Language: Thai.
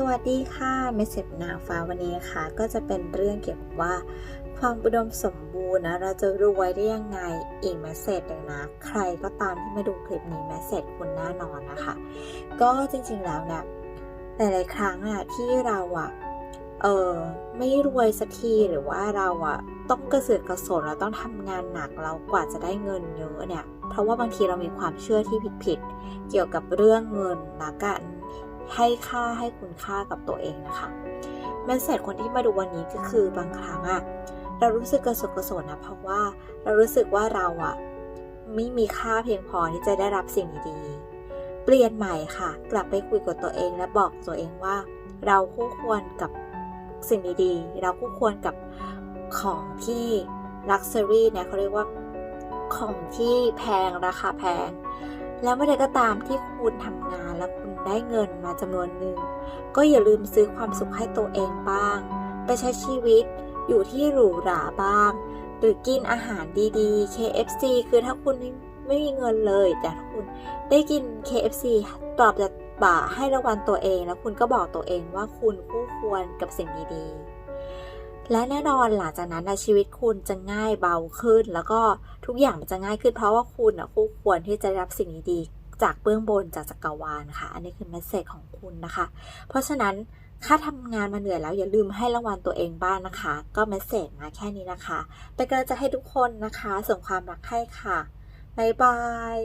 สวัสดีค่ะเมสเซจนางฟ้าวันนี้นะคะก็จะเป็นเรื่องเกี่ยวกับว่า ความอุดมสมบูรณ์นะเราจะรวยได้ยังไงอีกเมสเซจหนึ่งนะ ใครก็ตามที่มาดูคลิปนี้เมสเซจคุณแน่นอนนะคะ ก็จริงๆแล้วเนี่ยหลายๆครั้งอะที่เราอะเออไม่รวยสักทีหรือว่าเราอะต้องกระเสือกกระสนเราต้องทำงานหนักเรากว่าจะได้เงินเยอะเนี่ยเพราะว่าบางทีเรามีความเชื่อที่ผิดๆเกี่ยวกับเรื่องเงินและการ ให้ค่าให้คุณค่ากับตัวเองนะคะแมสเซจคนที่มาดูวันนี้ก็คือบางครั้งอะเรารู้สึกกระสุกกระสนนะเพราะว่าเรารู้สึกว่าเราอะไม่มีค่าเพียงพอที่จะได้รับสิ่งดีๆ เปลี่ยนใหม่ค่ะ กลับไปคุยกับตัวเองและบอกตัวเองว่า เราคู่ควรกับสิ่งดีๆ เราคู่ควรกับของที่ Luxury เนี่ยเขาเรียกว่าของที่แพงราคาแพง แล้วเมื่อใดก็ตามที่คุณทำงานแล้วคุณได้เงินมาจำนวนหนึ่ง ก็อย่าลืมซื้อความสุขให้ตัวเองบ้าง ไปใช้ชีวิตอยู่ที่หรูหราบ้าง หรือกินอาหารดีๆ KFC คือถ้าคุณไม่มีเงินเลย แต่ถ้าคุณได้กิน KFC ตอบจากบ่าให้รางวัลตัวเอง แล้วคุณก็บอกตัวเองว่าคุณคู่ควรกับสิ่งดีๆ และแน่นอนหลังจากนั้นนะชีวิตคุณจะง่ายเบาขึ้น แล้วก็ทุกอย่างมันจะง่ายขึ้น เพราะว่าคุณอะคู่ควรที่จะได้รับสิ่งดีๆจากเบื้องบนจากจักรวาลค่ะ อันนี้คือเมสเซจของคุณนะคะ เพราะฉะนั้นถ้าทำงานมาเหนื่อยแล้วอย่าลืมให้รางวัลตัวเองบ้างนะคะ ก็เมสเซจมาแค่นี้นะคะเป็นกำลังใจให้ทุกคนนะคะส่งความรักให้ค่ะบ๊ายบาย